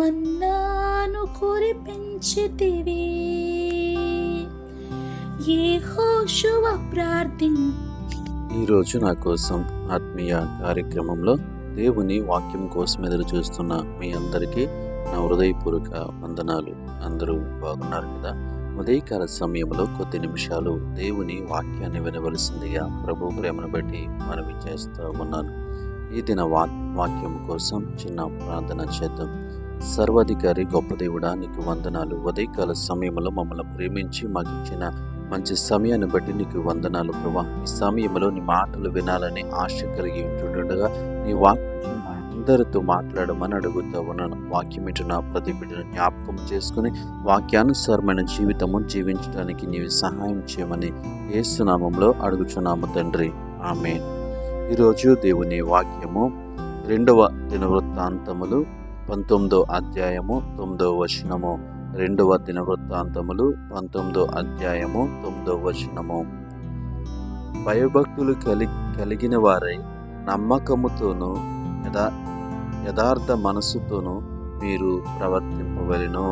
మన్నాను కురిపించితివి. యెహోషువ ప్రార్థిం. ఈరోజు నా కోసం ఆత్మీయ కార్యక్రమంలో దేవుని వాక్యం కోసం ఎదురు చూస్తున్న మీ అందరికీ నా హృదయపూర్వక వందనాలు. అందరూ బాగున్నారు కదా? ఉదయకాల సమయంలో కొద్ది నిమిషాలు దేవుని వాక్యాన్ని వినవలసిందిగా ప్రభు ప్రేమను బట్టి మనవి చేస్తూ ఉన్నాను. ఈ దిన వా వాక్యం కోసం చిన్న ప్రార్థన చేద్దాం. సర్వాధికారి గొప్ప దేవుడా నీకు వందనాలు. ఉదయకాల సమయంలో మమ్మల్ని ప్రేమించి మాకు ఇచ్చిన మంచి సమయాన్ని బట్టి నీకు వందనాలు ప్రభా. ఈ సమయంలో నీ మాటలు వినాలని ఆశ కలిగి ఉంటుండగా నీ వాక్యం అందరితో మాట్లాడమని అడుగుతా ఉన్నాను. వాక్యం ఇటున ప్రతి బిడ్డను జ్ఞాపకం చేసుకుని వాక్యానుసారమైన జీవితము జీవించడానికి నీవు సహాయం చేయమని ఏసునామంలో అడుగుచున్నాము తండ్రి. ఆమె ఈరోజు దేవుని వాక్యము రెండవ దినవృత్తాంతములు పంతొమ్మిదో అధ్యాయము తొమ్మిదో వచనము రెండవ దినవృత్తాంతములు పంతొమ్మిదో అధ్యాయము తొమ్మిదో వచనము. భయభక్తులు కలి కలిగిన వారై నమ్మకముతోనూ యథా యథార్థ మనస్సుతోనూ మీరు ప్రవర్తింపవలను.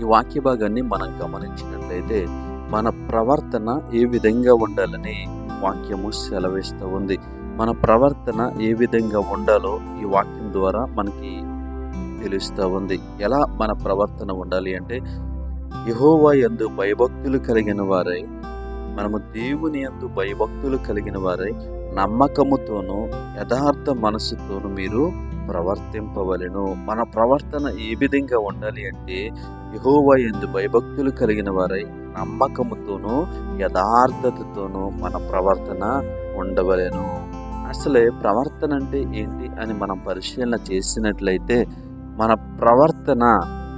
ఈ వాక్య భాగాన్ని మనం గమనించినట్లయితే మన ప్రవర్తన ఏ విధంగా ఉండాలని వాక్యము సెలవిస్తూ ఉంది. మన ప్రవర్తన ఏ విధంగా ఉండాలో ఈ వాక్యం ద్వారా మనకి తెలుస్తూ ఉంది. ఎలా మన ప్రవర్తన ఉండాలి అంటే యహోవా ఎందు భయభక్తులు కలిగిన వారై మనము దేవుని యందు భయభక్తులు కలిగిన వారై నమ్మకముతోనూ యథార్థ మనసుతోనూ మీరు ప్రవర్తింపవలెను. మన ప్రవర్తన ఏ విధంగా ఉండాలి అంటే యహోవా ఎందు భయభక్తులు కలిగిన వారై నమ్మకముతోనూ యథార్థతతోనూ మన ప్రవర్తన ఉండవలెను. అసలే ప్రవర్తన అంటే ఏంటి అని మనం పరిశీలన చేసినట్లయితే మన ప్రవర్తన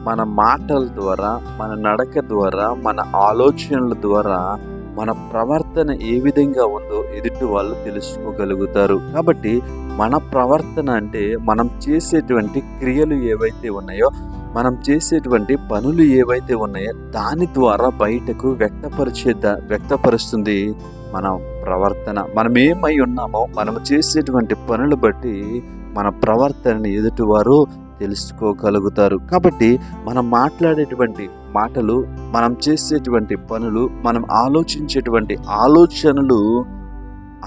మన మాటల ద్వారా మన నడక ద్వారా మన ఆలోచనల ద్వారా మన ప్రవర్తన ఏ విధంగా ఉందో ఎదుటి వాళ్ళు తెలుసుకోగలుగుతారు. కాబట్టి మన ప్రవర్తన అంటే మనం చేసేటువంటి క్రియలు ఏవైతే ఉన్నాయో మనం చేసేటువంటి పనులు ఏవైతే ఉన్నాయో దాని ద్వారా బయటకు వ్యక్తపరిచే వ్యక్తపరుస్తుంది. మన ప్రవర్తన మనం ఏమై ఉన్నామో మనం చేసేటువంటి పనులు బట్టి మన ప్రవర్తనని ఎదుటివారు తెలుసుకోగలుగుతారు. కాబట్టి మనం మాట్లాడేటువంటి మాటలు మనం చేసేటువంటి పనులు మనం ఆలోచించేటువంటి ఆలోచనలు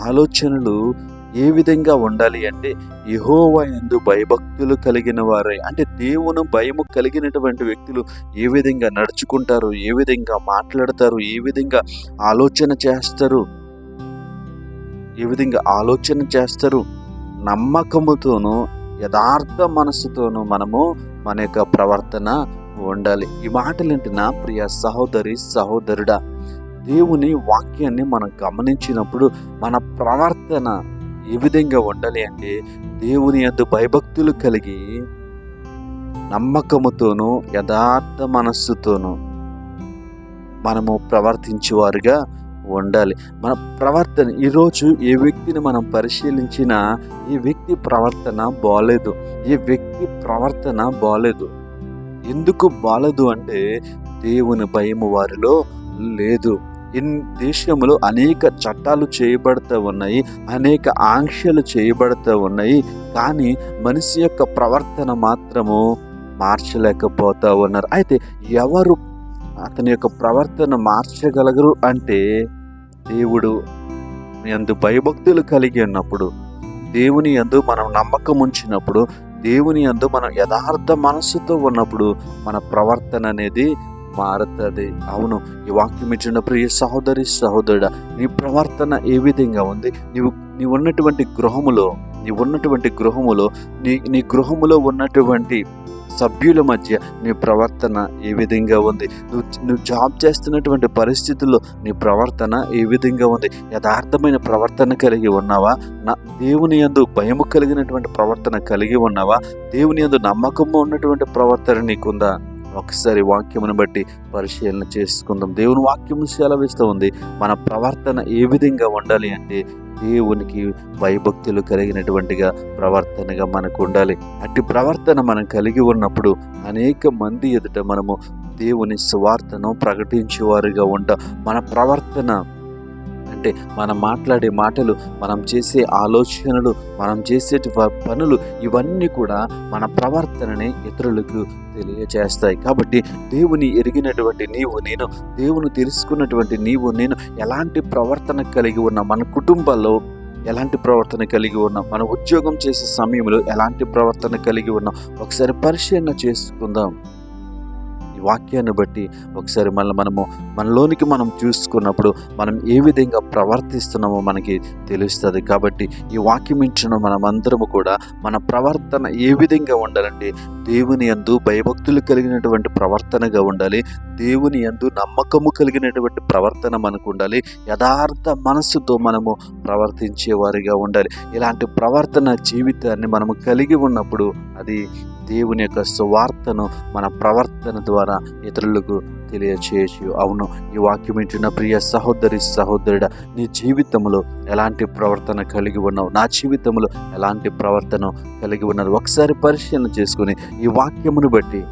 ఆలోచనలు ఏ విధంగా ఉండాలి అంటే యహోవా ఎందు భయభక్తులు కలిగిన వారే. అంటే దేవుని భయము కలిగినటువంటి వ్యక్తులు ఏ విధంగా నడుచుకుంటారు ఏ విధంగా మాట్లాడతారు ఏ విధంగా ఆలోచన చేస్తారు ఏ విధంగా ఆలోచన చేస్తారు. నమ్మకముతోనూ యథార్థ మనసుతోనూ మనము మన యొక్క ప్రవర్తన ఉండాలి. ఈ మాటలేంటి నా ప్రియ సహోదరి సహోదరుడా దేవుని వాక్యాన్ని మనం గమనించినప్పుడు మన ప్రవర్తన ఏ విధంగా ఉండాలి అంటే దేవుని ఎందు భయభక్తులు కలిగి నమ్మకముతోనూ యథార్థ మనస్సుతోనూ మనము ప్రవర్తించేవారుగా ఉండాలి. మన ప్రవర్తన ఈరోజు ఏ వ్యక్తిని మనం పరిశీలించినా ఈ వ్యక్తి ప్రవర్తన బాలేదు. ఈ వ్యక్తి ప్రవర్తన బాలేదు. ఎందుకు బాలేదు అంటే దేవుని భయము వారిలో లేదు. ఇన్ దేశంలో అనేక చట్టాలు చేయబడుతూ ఉన్నాయి అనేక ఆంక్షలు చేయబడుతూ ఉన్నాయి కానీ మనిషి యొక్క ప్రవర్తన మాత్రము మార్చలేకపోతూ ఉన్నారు. అయితే ఎవరు అతని యొక్క ప్రవర్తన మార్చగలగరు అంటే దేవుడు ఎందు భయభక్తులు కలిగి ఉన్నప్పుడు దేవుని ఎందు మనం నమ్మకం ఉంచినప్పుడు దేవుని ఎందు మనం యథార్థ మనస్సుతో ఉన్నప్పుడు మన ప్రవర్తన అనేది మారుతుంది. అవును ఈ వాక్యం ఇచ్చిన ప్రియ సహోదరి సహోదరుడ నీ ప్రవర్తన ఏ విధంగా ఉంది? నీవు నీ ఉన్నటువంటి గృహములో నీ ఉన్నటువంటి గృహములో నీ నీ గృహములో ఉన్నటువంటి సభ్యుల మధ్య నీ ప్రవర్తన ఏ విధంగా ఉంది? నువ్వు నువ్వు జాబ్ చేస్తున్నటువంటి పరిస్థితుల్లో నీ ప్రవర్తన ఏ విధంగా ఉంది? యథార్థమైన ప్రవర్తన కలిగి ఉన్నావా? నా దేవుని యందు భయము కలిగినటువంటి ప్రవర్తన కలిగి ఉన్నావా? దేవుని యందు నమ్మకము ఉన్నటువంటి ప్రవర్తన నీకుందా? ఒకసారి వాక్యమును బట్టి పరిశీలన చేసుకుందాం. దేవుని వాక్యము సెలవిస్తూ ఉంది మన ప్రవర్తన ఏ విధంగా ఉండాలి అంటే దేవునికి భయభక్తులు కలిగినటువంటిగా ప్రవర్తనగా మనకు ఉండాలి. అట్టి ప్రవర్తన మనం కలిగి ఉన్నప్పుడు అనేక మంది ఎదుట మనము దేవుని స్వార్థను ప్రకటించేవారుగా ఉంటాం. మన ప్రవర్తన అంటే మనం మాట్లాడే మాటలు మనం చేసే ఆలోచనలు మనం చేసే పనులు ఇవన్నీ కూడా మన ప్రవర్తనని ఇతరులకు తెలియచేస్తాయి. కాబట్టి దేవుని ఎరిగినటువంటి నీవు నేను దేవుని తెలుసుకున్నటువంటి నీవు నేను ఎలాంటి ప్రవర్తన కలిగి ఉన్న? మన కుటుంబాల్లో ఎలాంటి ప్రవర్తన కలిగి ఉన్నాం? మన ఉద్యోగం చేసే సమయంలో ఎలాంటి ప్రవర్తన కలిగి ఉన్నాం? ఒకసారి పరిశీలన చేసుకుందాం. వాక్యాన్ని బట్టి ఒకసారి మళ్ళీ మనము మనలోనికి మనం చూసుకున్నప్పుడు మనం ఏ విధంగా ప్రవర్తిస్తున్నామో మనకి తెలుస్తుంది. కాబట్టి ఈ వాక్యం ఇచ్చిన మనమందరము కూడా మన ప్రవర్తన ఏ విధంగా ఉండాలంటే దేవుని యందు భయభక్తులు కలిగినటువంటి ప్రవర్తనగా ఉండాలి. దేవుని యందు నమ్మకము కలిగినటువంటి ప్రవర్తన మనకు ఉండాలి. యథార్థ మనస్సుతో మనము ప్రవర్తించేవారిగా ఉండాలి. ఇలాంటి ప్రవర్తన జీవితాన్ని మనము కలిగి ఉన్నప్పుడు అది దేవుని యొక్క సువార్తను మన ప్రవర్తన ద్వారా ఇతరులకు తెలియచేయచ్చు అవును ఈ వాక్యం వింటున్న ప్రియ సహోదరి సహోదరుడ నీ జీవితంలో ఎలాంటి ప్రవర్తన కలిగి ఉన్నావు? నా జీవితంలో ఎలాంటి ప్రవర్తన కలిగి ఉన్నది ఒకసారి పరిశీలన చేసుకుని ఈ వాక్యమును బట్టి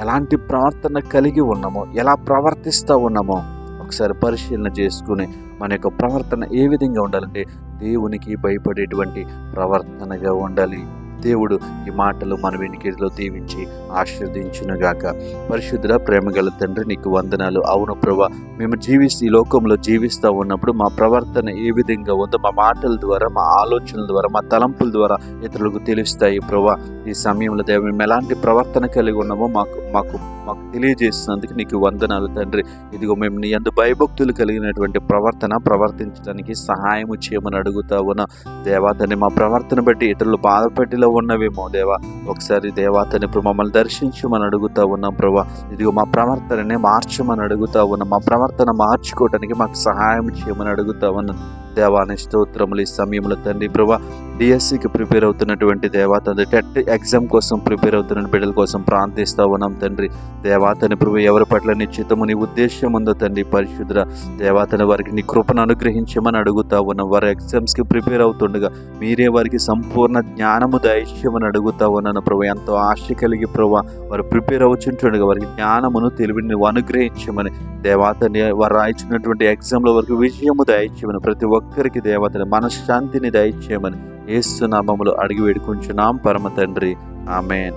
ఎలాంటి ప్రవర్తన కలిగి ఉన్నామో ఎలా ప్రవర్తిస్తూ ఉన్నామో ఒకసారి పరిశీలన చేసుకుని మన యొక్క ప్రవర్తన ఏ విధంగా ఉండాలంటే దేవునికి భయపడేటువంటి ప్రవర్తనగా ఉండాలి. దేవుడు ఈ మాటలు మన వెనుకలో దీవించి ఆశీర్వదించునుగాక. పరిశుద్ధుల ప్రేమ గల తండ్రి నీకు వందనాలు. అవును ప్రభా మేము జీవిస్తూ ఈ లోకంలో జీవిస్తూ ఉన్నప్పుడు మా ప్రవర్తన ఏ విధంగా ఉందో మా మాటల ద్వారా మా ఆలోచనల ద్వారా మా తలంపుల ద్వారా ఇతరులకు తెలుస్తాయి ప్రభా. ఈ సమయంలో దేవ మేము ఎలాంటి ప్రవర్తన కలిగి ఉన్నామో మాకు మాకు మాకు తెలియజేసినందుకు నీకు వందనాలు తండ్రి. ఇదిగో మేము నీ అందు భయభక్తులు కలిగినటువంటి ప్రవర్తన ప్రవర్తించడానికి సహాయము చేయమని అడుగుతా ఉన్నా దేవాతని మా ప్రవర్తన బట్టి ఇతరులు బాధపెట్టిలో ఉన్నవేమో దేవా. ఒకసారి దేవాతని ఇప్పుడు మమ్మల్ని దర్శించమని అడుగుతా ఉన్నాం ప్రభా. ఇదిగో మా ప్రవర్తనని మార్చమని అడుగుతా ఉన్నాం మా ప్రవర్తన మార్చుకోవడానికి మాకు సహాయం చేయమని అడుగుతా ఉన్నాం దేవాని స్తోత్రములు ఈ సమయంలో తండ్రి ప్రభా. డిఎస్సికి ప్రిపేర్ అవుతున్నటువంటి దేవా తండ్రి. టెట్ ఎగ్జామ్ కోసం ప్రిపేర్ అవుతున్న బిడ్డల కోసం ప్రార్థిస్తా ఉన్నాం తండ్రి. దేవాతని ప్రభు ఎవరి పట్ల నిశ్చితము నీ ఉద్దేశం ఉందో తండ్రి పరిశుద్ధ దేవాతని వారికి నీ కృపను అనుగ్రహించమని అడుగుతా ఉన్నాం వారి ఎగ్జామ్స్కి ప్రిపేర్ అవుతుండగా మీరే వారికి సంపూర్ణ జ్ఞానము దయచేయమని అడుగుతా ఉన్నాను. ప్రభు ఎంతో ఆశ కలిగి ప్రభు వారు ప్రిపేర్ అవుతుంటుండగా వారికి జ్ఞానమును తెలివిని నువ్వు అనుగ్రహించమని దేవాతని వారు రాయించినటువంటి ఎగ్జామ్లో వరకు విజయము దయచేయమని ప్రతి ఒక్కరికి దేవతని మనశ్శాంతిని దయచేయమని ఏసునామములు అడిగి వేడుకుంటున్నాం. పరమ తండ్రి. ఆమెన్.